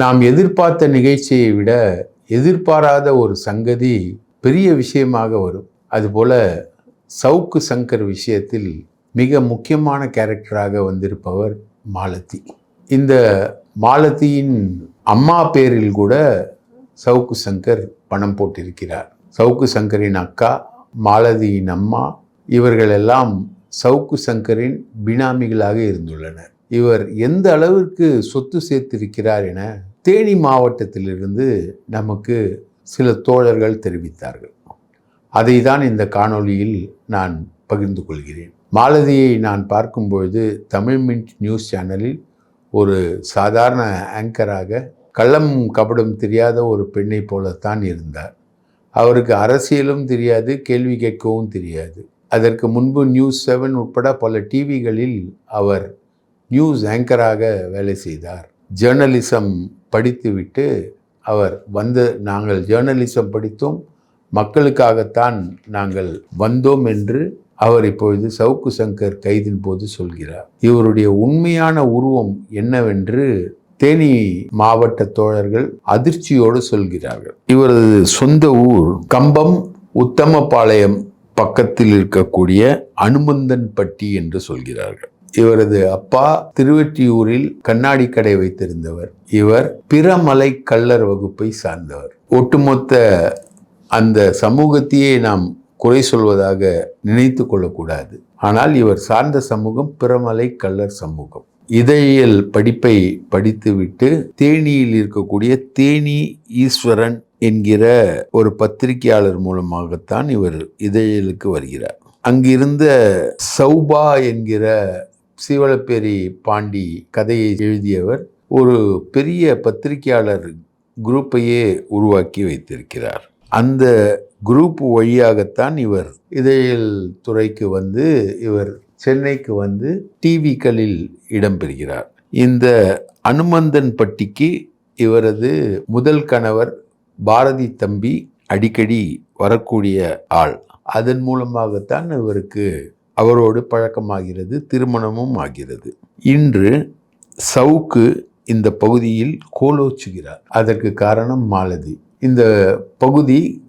நாம் எதிர்பார்த்த நிகழ்ச்சியை விட எதிர்பாராத ஒரு சங்கதி பெரிய விஷயமாக வரும். அதுபோல் சவுக்கு சங்கர் விஷயத்தில் மிக முக்கியமான கேரக்டராக வந்திருப்பவர் மாலதி. இந்த மாலதியின் அம்மா பேரில் கூட சவுக்கு சங்கர் பணம் போட்டிருக்கிறார். சவுக்கு சங்கரின் அக்கா மாலதியின் அம்மா இவர்களெல்லாம் சவுக்கு சங்கரின் பினாமிகளாக இருந்துள்ளனர். இவர் எந்த அளவிற்கு சொத்து சேர்த்திருக்கிறார் என தேனி மாவட்டத்திலிருந்து நமக்கு சில தோழர்கள் தெரிவித்தார்கள். அதை தான் இந்த காணொளியில் நான் பகிர்ந்து கொள்கிறேன். மாலதியை நான் பார்க்கும்பொழுது தமிழ் மின்ட் நியூஸ் சேனலில் ஒரு சாதாரண ஆங்கராக கள்ளம் கபடம் தெரியாத ஒரு பெண்ணை போலத்தான் இருந்தார். அவருக்கு அரசியலும் தெரியாது கேள்வி கேட்கவும் தெரியாது. அதற்கு முன்பு நியூஸ் செவன் உட்பட பல டிவிகளில் அவர் நியூஸ் ஆங்கராக வேலை செய்தார். ஜேர்னலிசம் படித்துவிட்டு அவர் வந்து நாங்கள் ஜேர்னலிசம் படித்தோம். மக்களுக்காகத்தான் நாங்கள் வந்தோம் என்று அவர் இப்பொழுது சவுக்கு சங்கர் கைதின் போது சொல்கிறார். இவருடைய உண்மையான உருவம் என்னவென்று தேனி மாவட்ட தோழர்கள் அதிர்ச்சியோடு சொல்கிறார்கள். இவரது சொந்த ஊர் கம்பம் உத்தமபாளையம் பக்கத்தில் இருக்கக்கூடிய அனுமந்தன்பட்டி என்று சொல்கிறார்கள். இவரது அப்பா திருவெற்றியூரில் கண்ணாடி கடை வைத்திருந்தவர். இவர் பிறமலை கள்ளர் வகுப்பை சார்ந்தவர். ஒட்டுமொத்த அந்த சமூகத்தையே நாம் குறை சொல்வதாக நினைத்து கொள்ளக்கூடாது. ஆனால் இவர் சார்ந்த சமூகம் பிறமலை கள்ளர் சமூகம். இதழியல் படிப்பை படித்துவிட்டு தேனியில் இருக்கக்கூடிய தேனி ஈஸ்வரன் என்கிற ஒரு பத்திரிகையாளர் மூலமாகத்தான் இவர் இதழியலுக்கு வருகிறார். அங்கிருந்த சௌபா என்கிற சிவலப்பேரி பாண்டி கதையை எழுதியவர் ஒரு பெரிய பத்திரிகையாளர் குரூப்பையே உருவாக்கி வைத்திருக்கிறார். அந்த குரூப் வழியாகத்தான் இவர் இதழியல் துறைக்கு வந்து இவர் சென்னைக்கு வந்து டிவிக்களில் இடம்பெறுகிறார். இந்த அனுமந்தன் பட்டிக்கு இவரது முதல் கணவர் பாரதி தம்பி அடிக்கடி வரக்கூடிய ஆள். அதன் மூலமாகத்தான் இவருக்கு அவரோடு பழக்கமாகிறது திருமணமும் ஆகிறது. இன்று சவுக்கு இந்த பகுதியில் கோலோச்சுகிறார். அதற்கு காரணம் மாலதி. இந்த பகுதி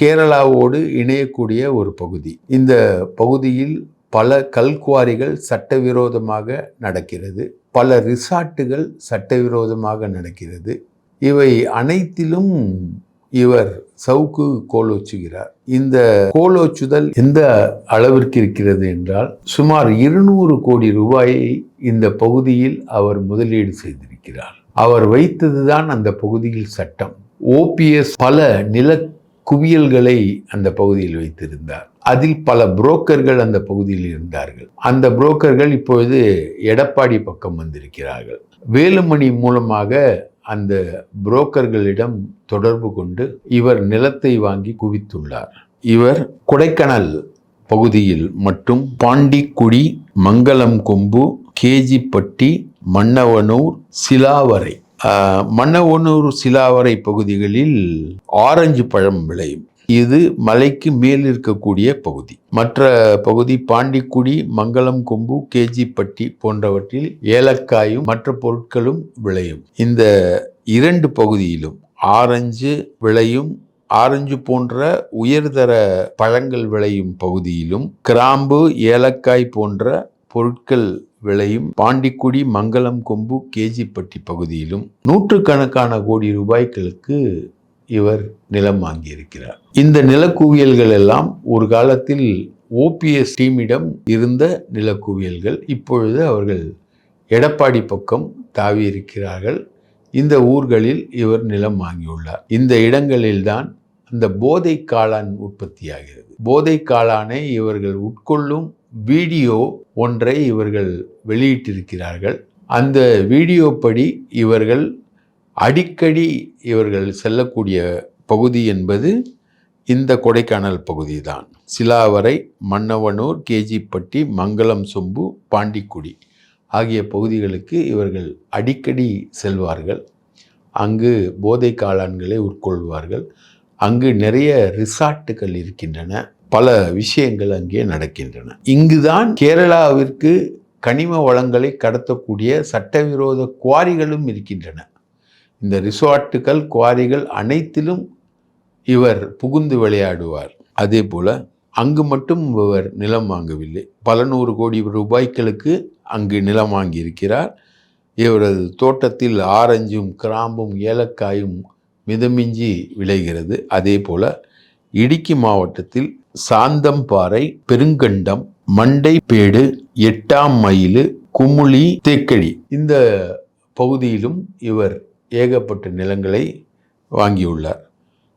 கேரளாவோடு இணையக்கூடிய ஒரு பகுதி. இந்த பகுதியில் பல கல்குவாரிகள் சட்டவிரோதமாக நடக்கிறது. பல ரிசார்ட்டுகள் சட்டவிரோதமாக நடக்கிறது. இவை அனைத்திலும் இவர் சவுக்கு கோலோச்சுகிறார் இந்த கோலோச்சுதல் எந்த அளவிற்கு இருக்கிறது என்றால் சுமார் இருநூறு கோடி ரூபாயை இந்த பகுதியில் அவர் முதலீடு செய்திருக்கிறார். அவர் வைத்ததுதான் அந்த பகுதியில் சட்டம். ஓபிஎஸ் பல நில குவியல்களை அந்த பகுதியில் வைத்திருந்தார். அதில் பல புரோக்கர்கள் அந்த பகுதியில் இருந்தார்கள். அந்த புரோக்கர்கள் இப்பொழுது எடப்பாடி பக்கம் வந்திருக்கிறார்கள். வேலுமணி மூலமாக அந்த புரோக்கர்களிடம் தொடர்பு கொண்டு இவர் நிலத்தை வாங்கி குவித்துள்ளார். இவர் கொடைக்கானல் பகுதியில் மட்டும் பாண்டிக்குடி மங்களம் கொம்பு கேஜிப்பட்டி மன்னவனூர் சிலாவரை. மன்னவனூர் சிலாவரை பகுதிகளில் ஆரஞ்சு பழம் விளையும். இது மலைக்கு மேல் இருக்கக்கூடிய பகுதி. மற்ற பகுதி பாண்டிக்குடி மங்களம் கொம்பு கேஜிப்பட்டி போன்றவற்றில் ஏலக்காயும் மற்ற பொருட்களும் விளையும். இந்த இரண்டு பகுதியிலும் ஆரஞ்சு விளையும் ஆரஞ்சு போன்ற உயர்தர பழங்கள் விளையும் பகுதியிலும் கிராம்பு ஏலக்காய் போன்ற பொருட்கள் விளையும் பாண்டிக்குடி மங்களம் கொம்பு கேஜிப்பட்டி பகுதியிலும் நூற்றுக்கணக்கான கோடி ரூபாய்களுக்கு இவர் நிலம் வாங்கியிருக்கிறார். இந்த நிலக்குவியல்கள் எல்லாம் ஒரு காலத்தில் ஓபிஎஸ் டீமிடம் இருந்த நிலக்குவியல்கள் இப்பொழுது அவர்கள் எடப்பாடி பக்கம் தாவி இருக்கிறார்கள் இந்த ஊர்களில் இவர் நிலம் வாங்கியுள்ளார். இந்த இடங்களில்தான் அந்த போதை காளான் உற்பத்தியாகிறது. போதை காளானை இவர்கள் உட்கொள்ளும் வீடியோ ஒன்றை இவர்கள் வெளியிட்டிருக்கிறார்கள். அந்த வீடியோ படி இவர்கள் அடிக்கடி இவர்கள் செல்லக்கூடிய பகுதி என்பது இந்த கொடைக்கானல் பகுதி தான் சிலாவரை மன்னவனூர் கேஜிப்பட்டி மங்களம் சொம்பு பாண்டிக்குடி ஆகிய பகுதிகளுக்கு இவர்கள் அடிக்கடி செல்வார்கள். அங்கு போதை காளான்களை உட்கொள்வார்கள். அங்கு நிறைய ரிசார்ட்டுகள் இருக்கின்றன. பல விஷயங்கள் அங்கே நடக்கின்றன. இங்குதான் கேரளாவிற்கு கனிம வளங்களை கடத்தக்கூடிய சட்டவிரோத குவாரிகளும் இருக்கின்றன. இந்த ரிசார்ட்டுகள் குவாரிகள் அனைத்திலும் இவர் புகுந்து விளையாடுவார். அதே போல் அங்கு மட்டும் இவர் நிலம் வாங்கவில்லை. பல நூறு கோடி ரூபாய்களுக்கு அங்கு நிலம் வாங்கியிருக்கிறார். இவரது தோட்டத்தில் ஆரஞ்சும் கிராம்பும் ஏலக்காயும் மிதமிஞ்சி விளைகிறது. அதே போல் இடுக்கி மாவட்டத்தில் சாந்தம்பாறை பெருங்கண்டம் மண்டைப்பேடு எட்டாம் மயிலு குமுளி தேக்கழி இந்த பகுதியிலும் இவர் ஏகப்பட்ட நிலங்களை வாங்கியுள்ளார்.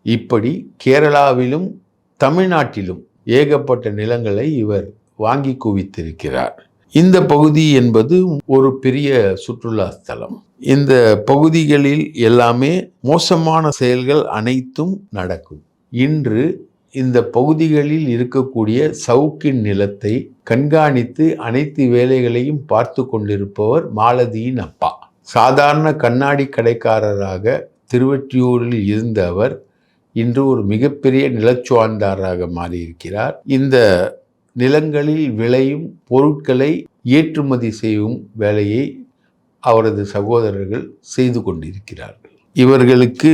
இப்படி கேரளாவிலும் தமிழ்நாட்டிலும் ஏகப்பட்ட நிலங்களை இவர் வாங்கி குவித்திருக்கிறார். இந்த பகுதி என்பது ஒரு பெரிய சுற்றுலா ஸ்தலம். இந்த பகுதிகளில் எல்லாமே மோசமான செயல்கள் அனைத்தும் நடக்கும். இன்று இந்த பகுதிகளில் இருக்கக்கூடிய சவுக்கின் நிலத்தை கண்காணித்து அனைத்து வேலைகளையும் பார்த்து கொண்டிருப்பவர் மாலதியின் அப்பா. சாதாரண கண்ணாடி கடைக்காரராக திருவற்றியூரில் இருந்த அவர் இன்று ஒரு மிகப்பெரிய நிலச்சுவாழ்ந்தாராக மாறியிருக்கிறார். இந்த நிலங்களில் விளையும் பொருட்களை ஏற்றுமதி செய்யும் வேலையை அவரது சகோதரர்கள் செய்து கொண்டிருக்கிறார்கள். இவர்களுக்கு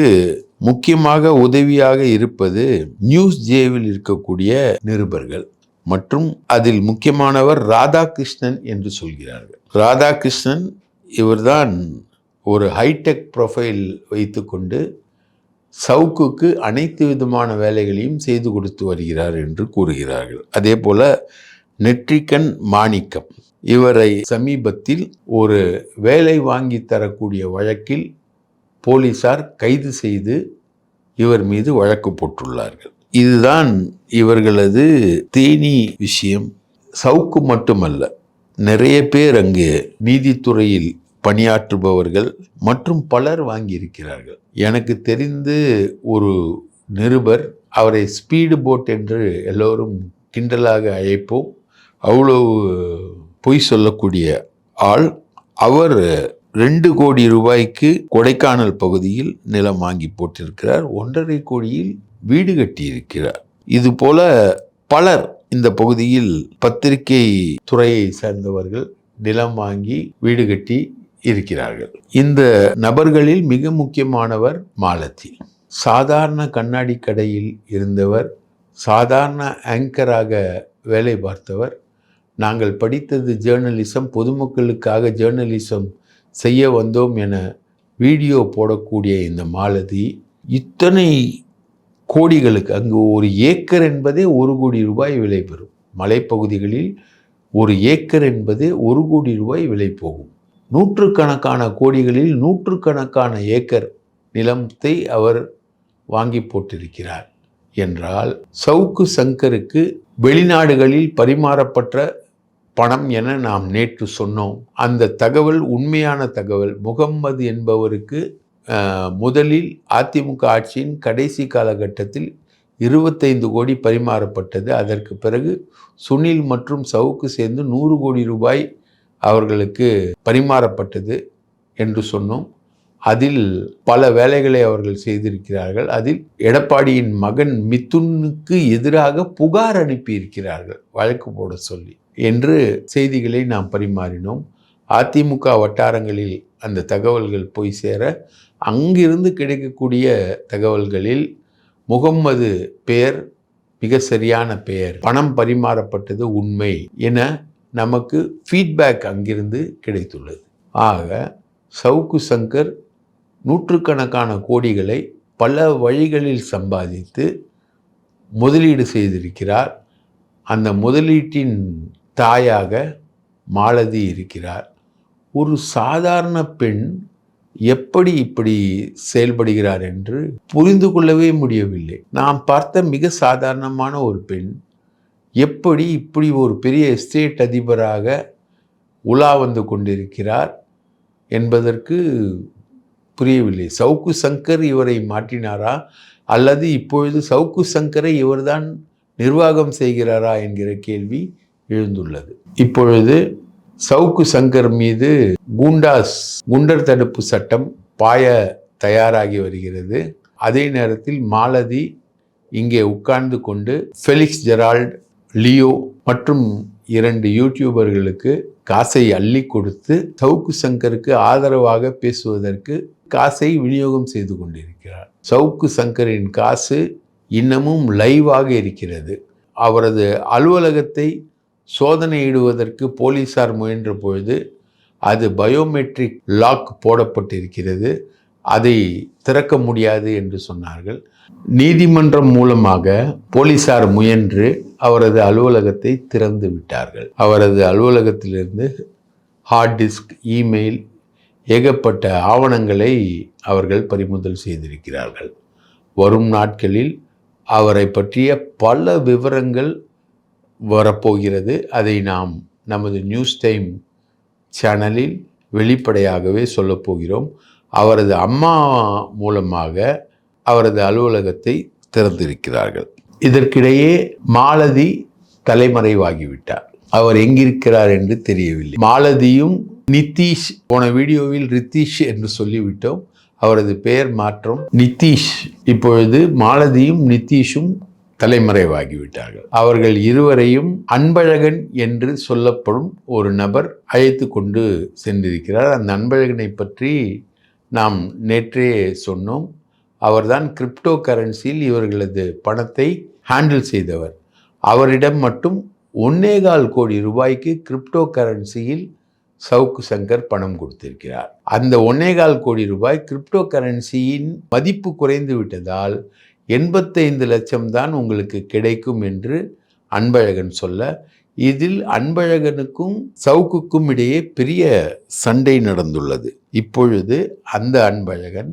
முக்கியமாக உதவியாக இருப்பது நியூஸ் ஜேவில் இருக்கக்கூடிய நிருபர்கள் மற்றும் அதில் முக்கியமானவர் ராதாகிருஷ்ணன் என்று சொல்கிறார்கள். ராதாகிருஷ்ணன் இவர்தான் ஒரு ஹைடெக் ப்ரொஃபைல் வைத்துக்கொண்டு சவுக்குக்கு அனைத்து விதமான வேலைகளையும் செய்து கொடுத்து வருகிறார் என்று கூறுகிறார்கள். அதே போல நெற்றிக்கன் மாணிக்கம். இவரை சமீபத்தில் ஒரு வேலை வாங்கி தரக்கூடிய வழக்கில் போலீசார் கைது செய்து இவர் மீது வழக்கு போட்டுள்ளார்கள். இதுதான் இவர்களது தேனி விஷயம். சவுக்கு மட்டுமல்ல நிறைய பேர் அங்கே நீதித்துறையில் பணியாற்றுபவர்கள் மற்றும் பலர் வாங்கியிருக்கிறார்கள். எனக்கு தெரிந்து ஒரு நிருபர் அவரை ஸ்பீடு போட் என்று எல்லோரும் கிண்டலாக அழைப்போம். அவ்வளவு பொய் சொல்லக்கூடிய ஆள். அவர் ரெண்டு கோடி ரூபாய்க்கு கொடைக்கானல் பகுதியில் நிலம் வாங்கி போட்டிருக்கிறார். ஒன்றரை கோடியில் வீடு கட்டியிருக்கிறார். இது போல பலர் இந்த பகுதியில் பத்திரிகை துறையை சேர்ந்தவர்கள் நிலம் வாங்கி வீடு கட்டி இருக்கிறார்கள். இந்த நபர்களில் மிக முக்கியமானவர் மாலதி சாதாரண கண்ணாடி கடையில் இருந்தவர் சாதாரண ஆங்கராக வேலை பார்த்தவர் நாங்கள் படித்தது ஜேர்னலிசம் பொதுமக்களுக்காக ஜேர்னலிசம் செய்ய வந்தோம் என வீடியோ போடக்கூடிய இந்த மாலதி இத்தனை கோடிகளுக்கு அங்கு ஒரு ஏக்கர் என்பதே ஒரு கோடி ரூபாய் விலை பெறும். மலைப்பகுதிகளில் ஒரு ஏக்கர் என்பது ஒரு கோடி ரூபாய் விலை போகும். நூற்றுக்கணக்கான கோடிகளில் நூற்றுக்கணக்கான ஏக்கர் நிலத்தை அவர் வாங்கி போட்டிருக்கிறார். என்றால் சவுக்கு சங்கருக்கு வெளிநாடுகளில் பரிமாறப்பட்ட பணம் என நாம் நேற்று சொன்னோம். அந்த தகவல் உண்மையான தகவல் முகம்மது என்பவருக்கு முதலில் அதிமுக ஆட்சியின் கடைசி காலகட்டத்தில் இருபத்தைந்து கோடி பரிமாறப்பட்டது. அதற்கு பிறகு சுனில் மற்றும் சவுக்கு சேர்ந்து நூறு கோடி ரூபாய் அவர்களுக்கு பரிமாறப்பட்டது என்று சொன்னோம். அதில் பல வேலைகளை அவர்கள் செய்திருக்கிறார்கள். அதில் எடப்பாடியின் மகன் மிதுனுக்கு எதிராக புகார் அனுப்பியிருக்கிறார்கள் வழக்கு போட சொல்லி என்று செய்திகளை நாம் பரிமாறினோம். அதிமுக வட்டாரங்களில் அந்த தகவல்கள் போய் சேர அங்கிருந்து கிடைக்கக்கூடிய தகவல்களில் முகம்மது பெயர் மிக சரியான பெயர் பணம் பரிமாறப்பட்டது உண்மை என நமக்கு ஃபீட்பேக் அங்கிருந்து கிடைத்துள்ளது. ஆக சவுக்கு சங்கர் நூற்றுக்கணக்கான கோடிகளை பல வழிகளில் சம்பாதித்து முதலீடு செய்திருக்கிறார். அந்த முதலீட்டின் தாயாக மாலதி இருக்கிறார். ஒரு சாதாரண பெண் எப்படி இப்படி செயல்படுகிறார் என்று புரிந்து கொள்ளவே முடியவில்லை. நாம் பார்த்த மிக சாதாரணமான ஒரு பெண் எப்படி இப்படி ஒரு பெரிய எஸ்டேட் அதிபராக உலா வந்து கொண்டிருக்கிறார் என்பதற்கு புரியவில்லை. சவுக்கு சங்கர் இவரை மாற்றினாரா? அல்லது இப்பொழுது சவுக்கு சங்கரை இவர்தான் நிர்வாகம் செய்கிறாரா என்கிற கேள்வி எழுந்துள்ளது. இப்பொழுது சவுக்கு சங்கர் மீது குண்டாஸ் குண்டர் தடுப்பு சட்டம் பாய தயாராகி வருகிறது. அதே நேரத்தில் மாலதி இங்கே உட்கார்ந்து கொண்டு ஃபெலிக்ஸ் ஜெரால்ட் லியோ மற்றும் இரண்டு யூடியூபர்களுக்கு காசை அள்ளி கொடுத்து சவுக்கு சங்கருக்கு ஆதரவாக பேசுவதற்கு காசை விநியோகம் செய்து கொண்டிருக்கிறார். சவுக்கு சங்கரின் காசு இன்னமும் லைவாக இருக்கிறது. அவரது அலுவலகத்தை சோதனையிடுவதற்கு போலீசார் முயன்ற பொழுது அது பயோமெட்ரிக் லாக் போடப்பட்டிருக்கிறது. அதை திறக்க முடியாது என்று சொன்னார்கள். நீதிமன்றம் மூலமாக போலீசார் முயன்று அவரது அலுவலகத்தை திறந்து விட்டார்கள். அவரது அலுவலகத்திலிருந்து ஹார்ட் டிஸ்க் இமெயில் ஏகப்பட்ட ஆவணங்களை அவர்கள் பறிமுதல் செய்திருக்கிறார்கள். வரும் நாட்களில் அவரை பற்றிய பல விவரங்கள் வரப்போகிறது. அதை நாம் நமது நியூஸ் டைம் சேனலில் வெளிப்படையாகவே சொல்லப்போகிறோம் அவரது அம்மா மூலமாக அவரது அலுவலகத்தை திறந்திருக்கிறார்கள். இதற்கிடையே மாலதி தலைமறைவாகிவிட்டார். அவர் எங்கிருக்கிறார் என்று தெரியவில்லை. மாலதியும் நித்தீஷ் போன வீடியோவில் ரித்தீஷ் என்று சொல்லிவிட்டோம். அவரது பெயர் மாற்றம் நித்தீஷ் இப்பொழுது மாலதியும் நித்தீஷும் தலைமறைவாகிவிட்டார்கள். அவர்கள் இருவரையும் அன்பழகன் என்று சொல்லப்படும் ஒரு நபர் அழைத்து கொண்டு சென்றிருக்கிறார். அந்த அன்பழகனை பற்றி நாம் நேற்றே சொன்னோம் அவர்தான் கிரிப்டோ கரன்சியில் இவர்களது பணத்தை ஹேண்டில் செய்தவர். அவரிடம் மட்டும் ஒன்னேகால் கோடி ரூபாய்க்கு கிரிப்டோ கரன்சியில் சவுக்கு சங்கர் பணம் கொடுத்திருக்கிறார். அந்த ஒன்னேகால் கோடி ரூபாய் கிரிப்டோ கரன்சியின் மதிப்பு குறைந்து விட்டதால் எண்பத்தைந்து லட்சம் தான் உங்களுக்கு கிடைக்கும் என்று அன்பழகன் சொல்ல இதில் அன்பழகனுக்கும் சவுக்குக்கும் இடையே பெரிய சண்டை நடந்துள்ளது. இப்பொழுது அந்த அன்பழகன்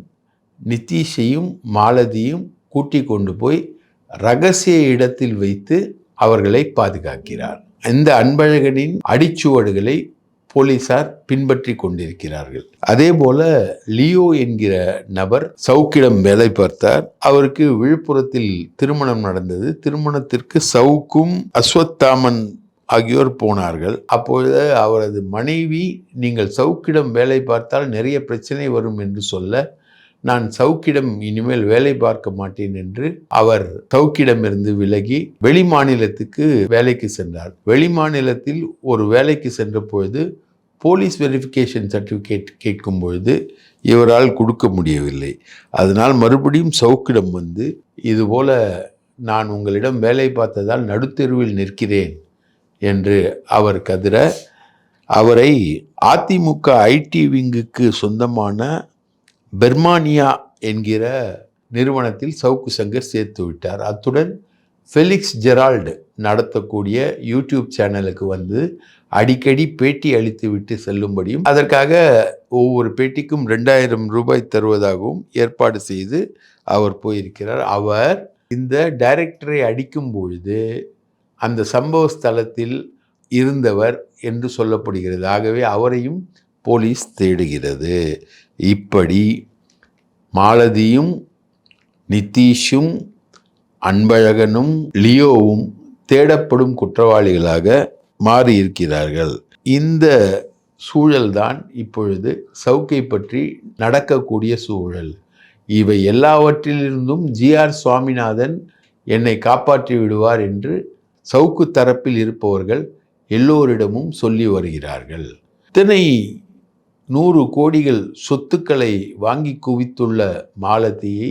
நிதிஷையும் மாலதியும் கூட்டிக் கொண்டு போய் ரகசிய இடத்தில் வைத்து அவர்களை பாதுகாக்கிறார். இந்த அன்பழகனின் அடிச்சுவடுகளை போலீசார் பின்பற்றி கொண்டிருக்கிறார்கள். அதே போல லியோ என்கிற நபர் சவுக்கிடம் வேலை பார்த்தார். அவருக்கு விழுப்புரத்தில் திருமணம் நடந்தது. திருமணத்திற்கு சவுக்கும் அஸ்வத்தாமன் ஆகியோர் போனார்கள். அப்பொழுது அவரது மனைவி நீங்கள் சவுக்கிடம் வேலை பார்த்தால் நிறைய பிரச்சனை வரும் என்று சொல்ல நான் சவுக்கிடம் இனிமேல் வேலை பார்க்க மாட்டேன் என்று அவர் சவுக்கிடமிருந்து விலகி வெளி மாநிலத்துக்கு வேலைக்கு சென்றார். வெளி மாநிலத்தில் ஒரு வேலைக்கு சென்ற பொழுது போலீஸ் வெரிஃபிகேஷன் சர்டிஃபிகேட் கேட்கும் பொழுது இவரால் கொடுக்க முடியவில்லை. அதனால் மறுபடியும் சவுக்கிடம் வந்து இதுபோல நான் உங்களிடம் வேலை பார்த்ததால் நடுத்தெருவில் நிற்கிறேன். என்று அவர் கதிர அவரை அதிமுக ஐடி விங்குக்கு சொந்தமான பெர்மானியா என்கிற நிறுவனத்தில் சவுக்கு சங்கர் சேர்த்து விட்டார். அத்துடன் ஃபெலிக்ஸ் ஜெரால்டு நடத்தக்கூடிய யூடியூப் சேனலுக்கு வந்து அடிக்கடி பேட்டி அளித்து விட்டு செல்லும்படியும் அதற்காக ஒவ்வொரு பேட்டிக்கும் ரெண்டாயிரம் ரூபாய் தருவதாகவும் ஏற்பாடு செய்து அவர் போயிருக்கிறார். அவர் இந்த டைரக்டரை அடிக்கும் பொழுது அந்த சம்பவ ஸ்தலத்தில் இருந்தவர் என்று சொல்லப்படுகிறது. ஆகவே அவரையும் போலீஸ் தேடுகிறது. இப்படி மாலதியும் நிதிஷும் அன்பழகனும் லியோவும் தேடப்படும் குற்றவாளிகளாக மாறியிருக்கிறார்கள். இந்த சூழல்தான் இப்பொழுது சவுக்கை பற்றி நடக்கக்கூடிய சூழல். இவை எல்லாவற்றிலிருந்தும் ஜிஆர் சுவாமிநாதன் என்னை காப்பாற்றி விடுவார் என்று சவுக்கு தரப்பில் இருப்பவர்கள் எல்லோரிடமும் சொல்லி வருகிறார்கள். இத்தனை நூறு கோடிகள் சொத்துக்களை வாங்கி குவித்துள்ள மாலதியை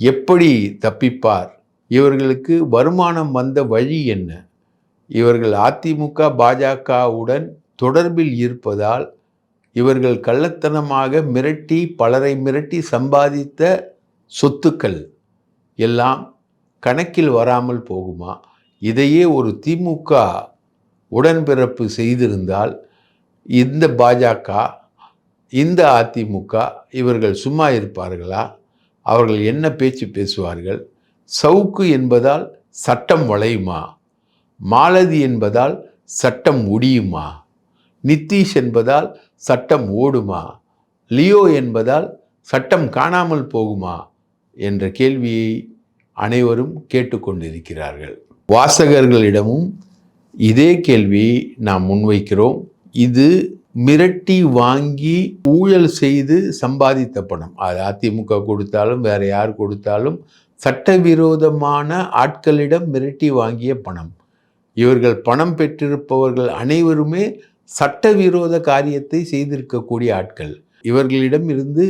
எப்படி தப்பிப்பார்? இவர்களுக்கு வருமானம் வந்த வழி என்ன? இவர்கள் அதிமுக பாஜகவுடன் தொடர்பில் இருப்பதால் இவர்கள் கள்ளத்தனமாக மிரட்டி பலரை மிரட்டி சம்பாதித்த சொத்துக்கள் எல்லாம் கணக்கில் வராமல் போகுமா? இதையே ஒரு திமுக உடன்பிறப்பு செய்திருந்தால் இந்த பாஜக இந்த அதிமுக இவர்கள் சும்மா இருப்பார்களா? அவர்கள் என்ன பேச்சு பேசுவார்கள்? சவுக்கு என்பதால் சட்டம் வளையுமா? மாலதி என்பதால் சட்டம் ஒடியுமா? நித்தீஷ் என்பதால் சட்டம் ஓடுமா? லியோ என்பதால் சட்டம் காணாமல் போகுமா? என்ற கேள்வியை அனைவரும் கேட்டுக்கொண்டிருக்கிறார்கள். வாசகர்களிடமும் இதே கேள்வி நாம் முன்வைக்கிறோம். இது மிரட்டி வாங்கி ஊழல் செய்து சம்பாதித்த பணம். அது அதிமுக கொடுத்தாலும் வேற யார் கொடுத்தாலும் சட்டவிரோதமான ஆட்களிடம் மிரட்டி வாங்கிய பணம். இவர்கள் பணம் பெற்றிருப்பவர்கள் அனைவருமே சட்டவிரோத காரியத்தை செய்திருக்கக்கூடிய ஆட்கள். இவர்களிடம் இருந்து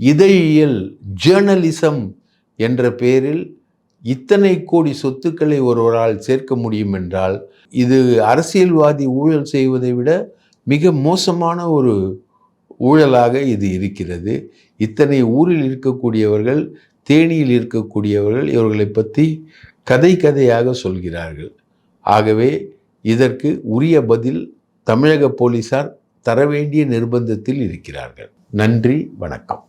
இதழியல் ஜேர்னலிசம் என்ற பெயரில் இத்தனை கோடி சொத்துக்களை ஒருவரால் சேர்க்க முடியும் என்றால் இது அரசியல்வாதி ஊழல் செய்வதை விட மிக மோசமான ஒரு ஊழலாக இது இருக்கிறது. இத்தனை ஊரில் இருக்கக்கூடியவர்கள் தேனியில் இருக்கக்கூடியவர்கள் இவர்களை பற்றி கதை கதையாக சொல்கிறார்கள். ஆகவே இதற்கு உரிய பதில் தமிழக போலீசார் தர வேண்டிய நிர்பந்தத்தில் இருக்கிறார்கள். நன்றி வணக்கம்.